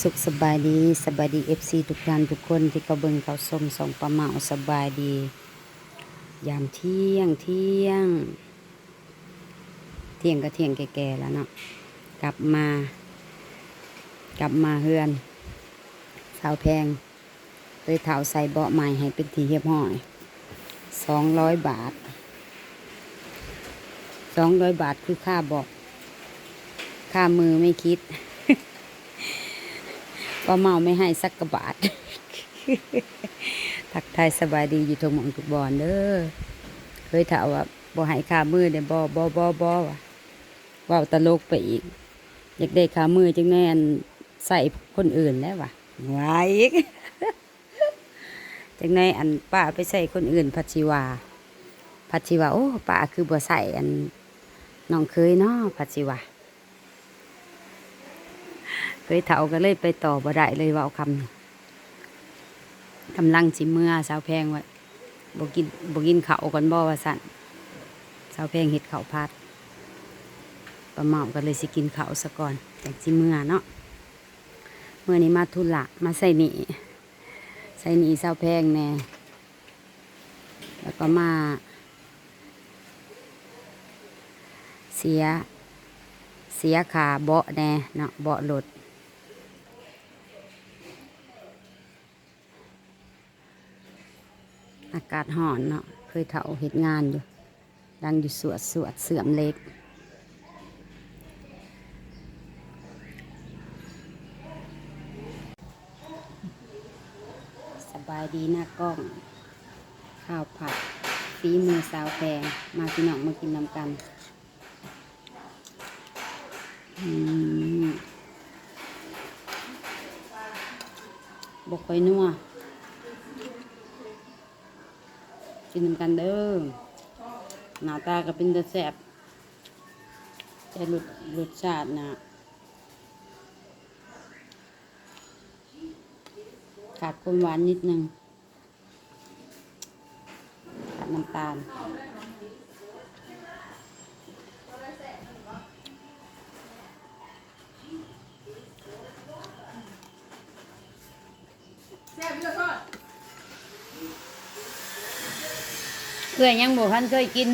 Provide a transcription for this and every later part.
สุขสบายดีสบายดีเอฟซีทุกท่านทุกคนที่เขาเบิ่งเขาชมส่งประมาอสบายดี ยามเที่ยงเที่ยง เที่ยงก็เที่ยงแก่ๆแล้วเนาะกลับมา กลับมาเฮือนสาวแพงเลยเท้าใส่เบาะใหม่ให้เป็นทีเรียบร้อยสองร้อยบาทสองร้อยบาทคือค่าเบอกค่ามือไม่คิด ป้าเมาไม่ให้สักกระบาททักทายสบายดีอยู่ตรงหมองทุกบอนเด้อเคยถามว่าบ่ให้ค่ามือเด้บ่บ่บ่บ่ว่ะเว้าตลกไปอีก อยากได้ค่ามือจังแน่นใส่คนอื่นแล้วว่ะวายอีกจังในอันป้าไปใส่คนอื่นพัชิวาพัชิวาโอ้ป้าคือบ่ใส่อันน้องเคยเนาะพัชิวาเค ยเถาก็เลยไปต่อบ่ได้เลยว่าคำนี้กำลังจิเมื่อสาวแพงว่าบกินบกินเขาก่อนบ่ว่าสั่นสาวแพงเห็ดเขาพัดประเมาก็เลยสิกินเขาซะก่อนจากจิเมื่อเนาะเมื่อนี้มาทุละมาใส่หนีใส่หนีสาวแพงแน่แล้วก็มา เสีย เสียขาเบาะแน่เนาะเบาะรถอ กาศห่อนเนาะเคยเถาเหตุงานอยู่ ดังอยู่สวดสวดเสื่อมเล็กสบายดีหน้ากล้อง ข้าวผัดฝีมือสาวแพงมาพี่น้องมากินนำกันอืมบกค่อยนัว กินกันเด้อหน้าตาก็เป็นตะแสบแต่รสรสชาตินะขาดความหวานนิดนึงขาดน้ำตาล เคยยังบ่ทันเคยกิน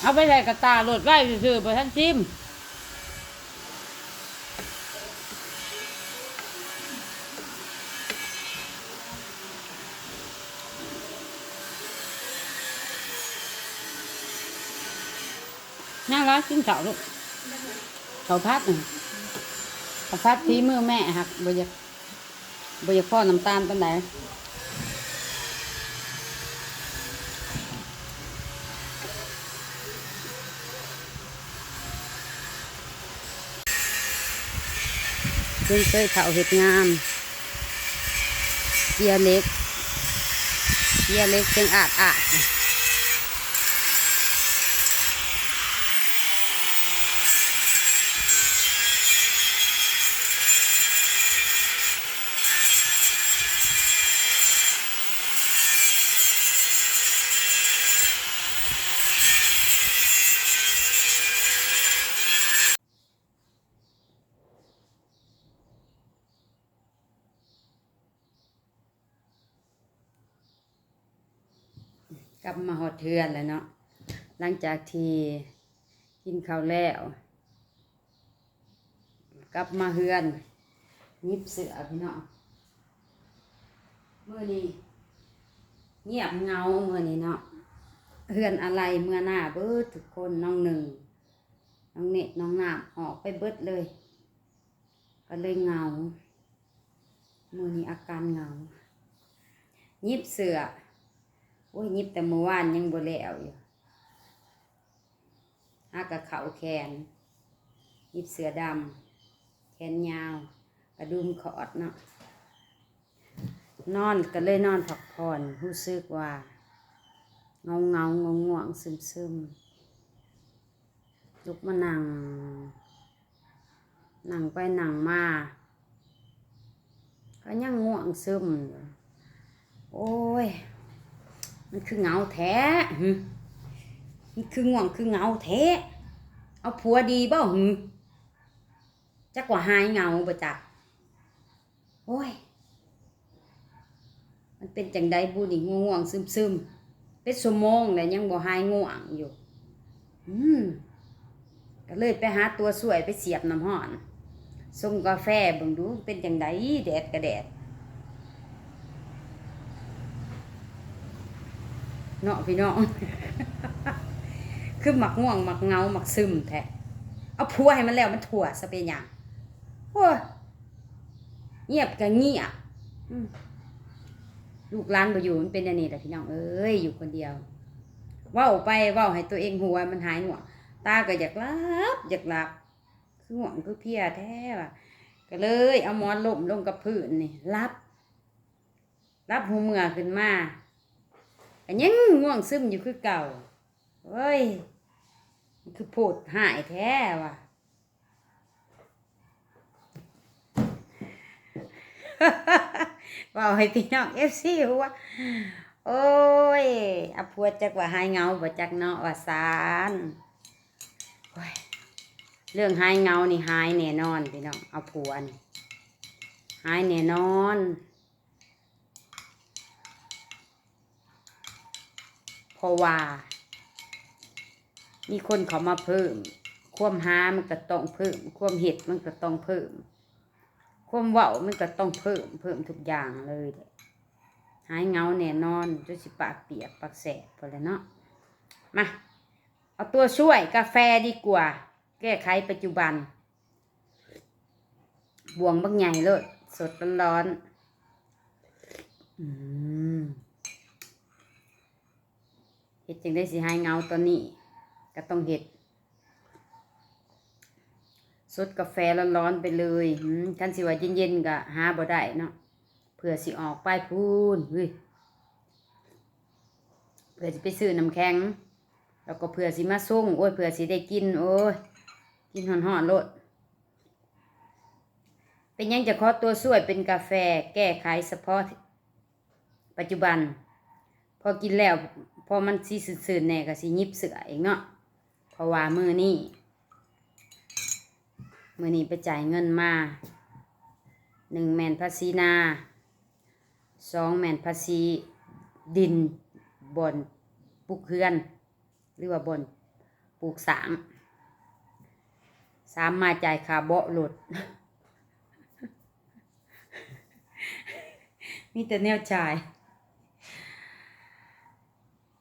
เอาไปใส่กระตาโหลดไว้ซื่อๆบ่ทันชิม กกินข้าวลูกข้าวพัดน่ะข้าวพัดฝีมือแม่หักบ่อยากบ่อยากพ่อน้ำตาลปานใดเพิ่งเคยเผาเห็ดงามเกียร์เล็กเกียร์เล็กเพียงอาดอาด กลับมาหอดเทือนแล้วเนาะหลังจากที่กินข้าวแล้ว กลับมาเฮือนยิบเสือพี่น้องเมื่อนี้เงียบเงาเมื่อนี้เนาะเฮือนอะไรเมื่อหน้าเบิดทุกคนน้องหนึ่งน้องเน็ตน้องนาบออกไปเบิดเลย ก็เลยเงาเมื่อนี้อาการเงายิบเสือ โอ้ยยิบแต่เมื่อวานยังบ่แล้วอยู่หากะเขาแขน ยิบเสือดำ แขนยาว กระดุมขอดเนาะ นอนก็เลยนอนพักผ่อนรู้สึกว่า เงาเงาง่วงง่วงซึมซึมลุกมานั่ง นั่งไปนั่งมา ก็ยังง่วงซึม โอ้ย มันคือเงาแท้มันคือง่วงคือเงาแท้ เอาผัวดีบ่หึจักว่าหายเงาบ่จักโอ้ย มันเป็นจังใดบุนี่ง่วงๆซึมๆเป็นชั่วโมงแล้วยังบ่หายง่วงอยู่ อืมก็เลยไปหาตัวสวยไปเสียบน้ำห้อนส่งกาแฟบิ่งดูเป็นจังใดแดดกระแดด เนาะพี่น้องคือหมักง่วงหมักเงาหมักซึมแท้เอาผัวให้มันแล้วมันถั่วซะเปนหยังโอ้ยเงียบก็เงียบลูกหลานบ่อยู่มันเป็นอันนี้แหละพี่น้องเอ้ยอยู่คนเดียวว้าไปว้าให้ตัวเองหัวมันหายง่วตาก็อยากหลับอยากหลับคือง่วงคือเพียแท้ว่ะก็เลยเอาหมอนล่มลงกับพื้นนี่รับ รับหูเมื่อขึ้นมา ก็ยังง่วงซึมอยู่คือเก่าเฮ้ยคือโพดหายแท้ว่ะว่าให้พี่น้องเอฟซีหัวโอ้ยอาพัวจักว่าหายเงาบ่จักเนาะว่าสารเรื่องหายเงานี่หายแน่นอนพี่น้องเอาผัวนี่หายแน่นอน เพ ราะว่า มีคนเขามาเพิ่ม ความหามันก็ต้องเพิ่ม ความเห็ดมันก็ต้องเพิ่ม ความเว้ามันก็ต้องเพิ่ม เพิ่มทุกอย่างเลยหายเงาแน่นอนจนสิปากเปียกปากแสบพอแล้วเนาะมาเอาตัวช่วยกาแฟดีกว่า แก้ไขปัจจุบัน บวงบักใหญ่เลยสดร้อนๆอืม เห็ดจึงได้สิหายเงาตอนนี้ ก็ต้องเห็ดสดกาแฟร้อนๆไปเลยอืมคันสิว่าเย็นๆก็หาบ่ได้เนาะเพื่อสิออกไปพูนเฮ้ยเพื่อสิไปซื้อน้ำแข็ง แล้วก็เพื่อสิมาส่งโอ้ยเพื่อสิได้กิน โอ้ย กินห่อนๆโลด เป็นยังจะขอตัวช่วยเป็นกาแฟแก้ไขเฉพาะปัจจุบัน พอกินแล้ว พอมันสีสื่นๆแน่ก็สิยิบเสือเองเนาะเพราะว่ามือนี้มือนี้ไปจ่ายเงินมาหนึ่งแมนภาษีนาสองแมนภาษีดินบอนปลูกเฮือน หรือว่าบอนปลูกสางสามมาจ่ายคาเบาะรถมีแต่แนวจ่าย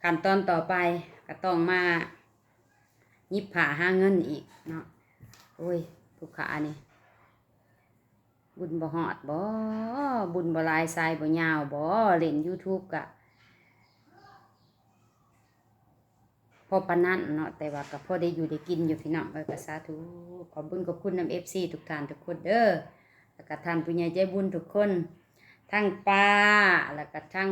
ขั้นตอนต่อไปก็ต้องมายิบผ่าห้าเงินอีกเนาะโอ้ยผู้ขานี่บุญบ่หอดบ่บุญบ่ลายสายบ่ยาวบ่เล่น YouTube กะพอปานนั้นเนาะแต่ว่าก็พอได้อยู่ได้กินอยู่พี่น้องเอ้ยก็สาธุขอบุญขอบคุณนำ FC ทุกท่านทุกคนเด้อแล้วก็ท่านผู้ใหญ่ใจบุญทุกคน ทั้งป้าแล้วก็ทั้ง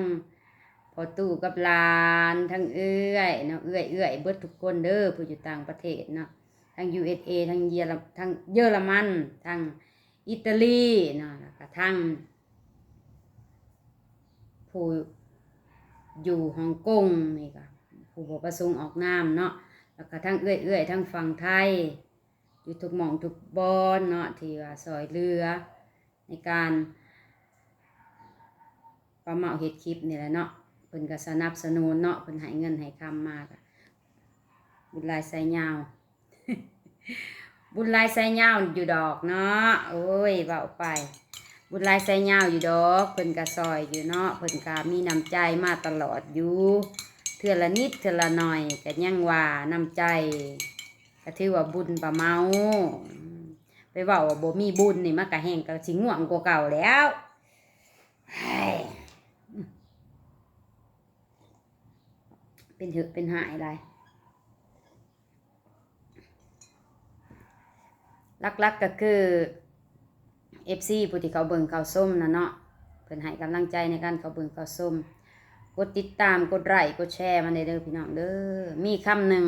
อตู้กับลานทั้งเอื้อยเนาะเอื้อยเอื้อยเบิดทุกคนเด้อผู้อยู่ต่างประเทศเนาะทั้ง USA ทั้งเยอรทั้งเยอรมันทั้งอิตาลีเนาะแล้วก็ทั้งผู้อยู่ฮ่องกงนี่ก็ผู้บ่ประสงค์ออกนามเนาะแล้วก็ทั้งเอื้อยเอื้อยทั้งฝั่งไทย อยู่ทุกหม่องทุกบอนเนาะที่ว่าซอยเรือในการประเมาเฮ็ดคลิปนี่แหละเนาะ เพิ่นก็สนับสนุนเนาะเพิ่นให้เงินให้คำมากบุญลายใส่ยาว บุญลายใส่ยาวอยู่ดอกเนาะโอ้ยเบาไป บุญลายใส่ยาวอยู่ดอกเพิ่นก็ซอยอยู่เนาะเพิ่นก็มีน้ำใจมาตลอดอยู่เทื่อละนิดเทื่อละหน่อยก็ยังว่าน้ำใจก็ถือว่าบุญประเมาไปเว้าว่าบ่มีบุญนี่มันก็แห้งก็สิง่วงกว่าเก่าแล้ว เป็นเถอะเป็นหายอะไรลักๆก็คือ FC ผู้ที่เขาเบิ่งเขาส้มนะเนาะเพิ่นให้กำลังใจในการเขาเบิ่งเขาส้มกดติดตามกดไลค์กดแชร์มันเด้อพี่น้องเด้อมีคำหนึ่ง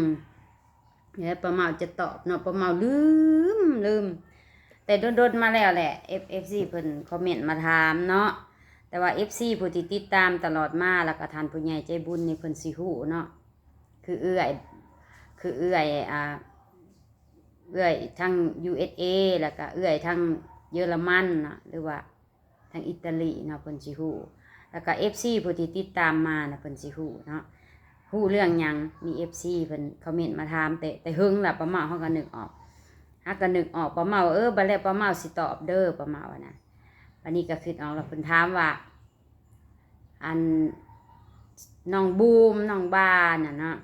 เดี๋ยวประเมาจะตอบเนาะประเมาลืมลืม แต่โดนๆมาแล้วแหละ F F C เพิ่นคอมเมนต์มาถามเนาะ แต่ว่า FC ผู้ที่ติดตามตลอดมาแล้วก็ทานผู้ใหญ่ใจบุญในเพิ่นสิฮู้เนาะคือเอื้อยคือเอื้อยอ่าเอื้อยทั้ง USA แล้วก็เอื้อยทั้งเยอรมันนะหรือว่าทั้งอิตาลีเนาะเพิ่นสิฮู้แล้วก็ FC ผู้ที่ติดตามมานะเพิ่นสิฮู้เนาะฮู้เรื่องหยังมี FC เพิ่นคอมเมนต์มาถามแต่แต่หึงล่ะป้าเมาเฮาก็นึกออกฮักก็นึกออกป้าเมาเออบัดแล้วป้าเมาสิตอบเด้อป้าเมาอะนะ วันนี้ก็คิดออกแล้วเพิ่นถามว่า อันน้องบูมน้องบ้านน่ะเนาะ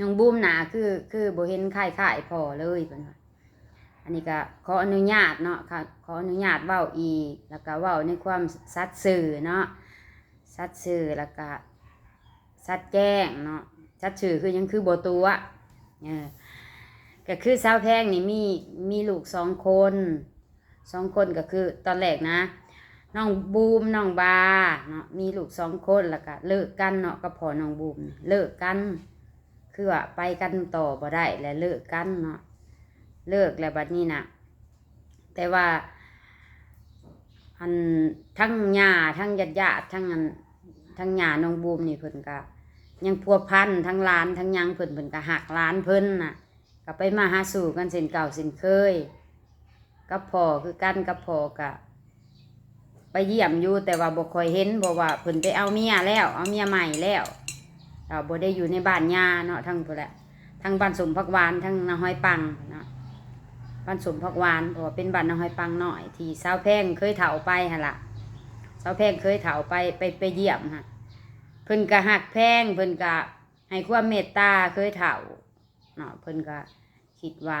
น้องบูมหนาคือคือบ่เห็นค่ายค่ายพอเลยเพิ่นว่าอันนี้ก็ขออนุญาตเนาะค่ะขออนุญาตเว้าอีก แล้วก็เว้าในความสัตย์สื่อเนาะสัตย์สื่อแล้วก็สัตย์แจ้งเนาะสัตย์สื่อคือยังคือบ่ตัวเออก็คือสาวแพงนี่มีมีลูกสองคน สองคนก็คือตอนแรกนะน้องบูมน้องบาเนาะมีลูกสองคนแล้วก็เลิกกันเนาะก็พอน้องบูมเลิกกันคือว่าไปกันต่อบ่ได้และเลิกกันเนาะเลิกแล้วบัดนี้นะแต่ว่าอันทั้งญาทั้งญาติญาติทั้งอันทั้งญาน้องบูมนี่เพิ่นก็ยังพัวพันทั้งหลานทั้งยังเพิ่นเพิ่นก็หักหลานเพิ่นน่ะก็ไปมาหาสู่กันเส้นเก่าเส้นเคย กับพ่อคือกันกับพ่อก็ไปเยี่ยมอยู่แต่ว่าบ่คอยเห็นบ่ว่าเพิ่นไปเอาเมียแล้ว เอาเมียใหม่แล้วเราบ่ได้อยู่ในบ้านยาเนาะทั้งพุ่นแหละทั้งบ้านสมพักวานทั้งนาห้อยปังเนาะบ้านสมพักวานเพราะว่าเป็นบ้านนาห้อยปังหน่อยที่สาวแพงเคยเถาไปหั่นล่ะสาวแพงเคยเถาไปไปไปเยี่ยมฮะเพิ่นก็หักแพงเพิ่นก็ให้ความเมตตาเคยเถาเนาะเพิ่นก็คิดว่า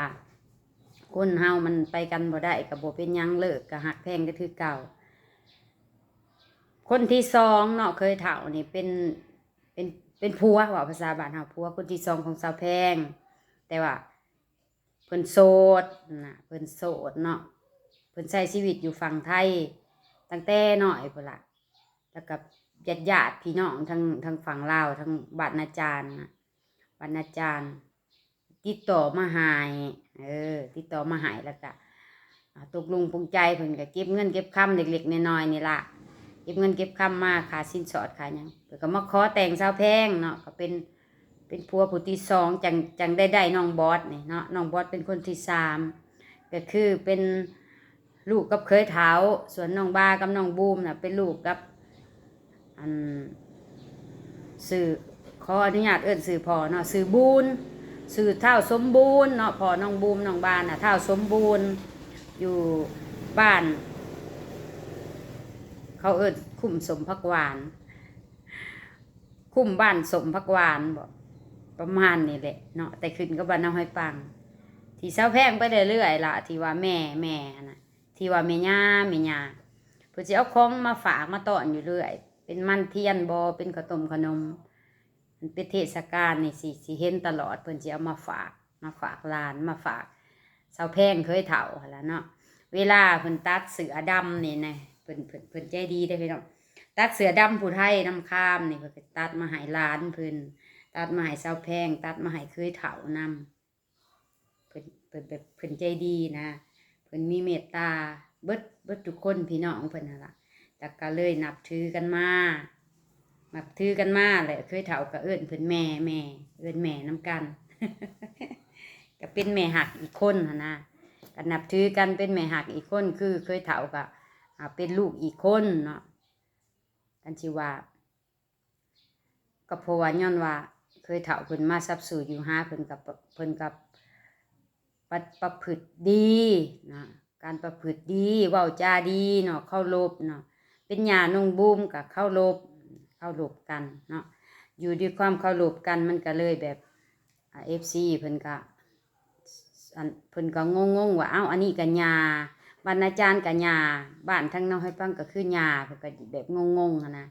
คนเฮามันไปกันบ่ได้ก็บ่เป็นยังเลิกก็หักแพงก็คือเก่า คนที่สองเนาะเคยเถานี่เป็นเป็นเป็นผัวว่าภาษาบ้านเฮาผัวคนที่สองของสาวแพง แต่ว่าเพิ่นโสดนะเพิ่นโสดเนาะเพิ่นใช้ชีวิตอยู่ฝั่งไทย ตั้งแต่น้อยพุ่นละแล้วกับญาติญาติพี่น้องทั้งทั้งฝั่งลาวทั้งบ้านอาจารย์บ้านอาจารย์ ติดต่อมาหาย เออ ติดต่อมาหายแล้วก็ตกลงปรงใจเพิ่นก็เก็บเงินเก็บคำเล็กๆน้อยๆนี่ละเก็บเงินเก็บคำมาขาสินสอดขาหยังเพิ่นก็มาขอแต่งสาวแพงเนาะก็เป็นเป็นผัวผู้ที่สองจังจังได้ได้น้องบอสนี่เนาะน้องบอสเป็นคนที่สามก็คือเป็นลูกกับเคยเท้าส่วนน้องบากับน้องบูมน่ะเป็นลูกกับอันสื่อขออนุญาตเอิ้นสื่อพอเนาะสื่อบูน สื่อเท่าสมบูรณ์เนาะพอน้องบูมน้องบาน่ะเท่าสมบูรณ์อยู่บ้าน เขาเอิ้นคุ้มสมพักวาน คุ้มบ้านสมพักวานบอกประมาณนี้แหละเนาะแต่ขึ้นก็บ้านน้องห้อยปัง ที่เศร้าแพงไปเรื่อยๆล่ะที่ว่าแม่แม่นะที่ว่าแม่ย่าแม่ย่าเพื่อจะเอาของมาฝากมาต้อนอยู่เรื่อย เป็นมันเทียนบอเป็นขาวต้มขนม มันเป็นเทศกาลนี่สิสิเห็นตลอดเพิ่นจะเอามาฝาก มาฝากลานมาฝากเศร้าแพงเคยเฒ่าหั่นล่ะเนาะเวลาเพิ่นตัดเสือดำนี่นะเพิ่นเพิ่นเพิ่นใจดีได้พี่น้องตัดเสือดำผู้ไทยน้ำข้ามนี่เพิ่นตัดมาห้หลานเพิ่นตัดมาให้สาวแพง ตัดมาให้เคยเฒ่านำเพิ่นเพิ่นแบบเพิ่นใจดีนะเพิ่นมีเมตตาเบิดเบิดทุกคนพี่น้องเพิ่นนั่นล่ะแต่ก็เลยนับถือกันมา นับถือกันมาแหละเคยเฒ่าก็เอิ้นเพิ่นแม่แม่เอิ้นแม่น้กัน ก็เป็นแม่หักอีกคนหั่นนะกันนับถือกันเป็นแม่หักอีกคนคือเคยเถากับเป็นลูกอีกคนเนาะกันชิว่าก็เพราะว่าย้อนว่า เคยเถาเพิ่นมาซับสู่อยู่หาเพิ่นกับเพิ่นกับปประพฤติดีนะการประพฤติดีเว้าจาดีเนาะเข้ารบเนาะเป็นญานุ่งบูมกับเข้ารบ เข้ารบกันเนาะอยู่ด้วยความเข้ารบกันมันก็เลยแบบเอฟซีเพิ่นก็อันเพิ่นก็งงงๆว่าเอ้าอันนี้ก็ยาบ้านอาจารย์ก็ยาบ้านทั้งน้องให้ฟังก็คือยาเพิ่นก็แบบงงๆนะ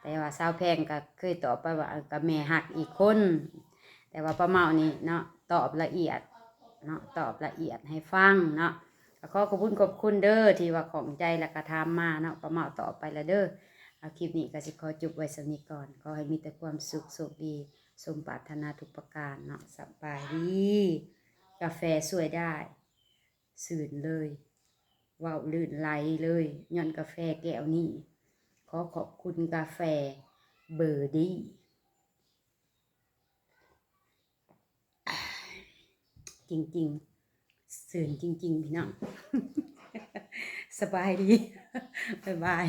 แต่ว่าสาวแพงก็เคยตอบไปว่าเออก็แม่หักอีกคน แต่ว่าป้าเมานี่เนาะตอบละเอียดเนาะตอบละเอียดให้ฟังเนาะก็ขอขอบคุณขอบคุณเด้อที่ว่าของใจและกระทำมาเนาะป้าเมาตอบไปละเด้อ เอาคลิปนี้ก็สิขอจบไว้สำนี้ก่อน ขอให้มีแต่ความสุขสุขดี สมปรารถนาทุกประการเนาะสบายดี กาแฟสวยได้ สื่นเลยว้าวลื่นไหลเลยย้อนกาแฟแก้วนี้ ขอขอบคุณกาแฟเบอร์ดี้จริงๆสื่นจริง ๆ พี่น้อง สบายดี บ๊ายบาย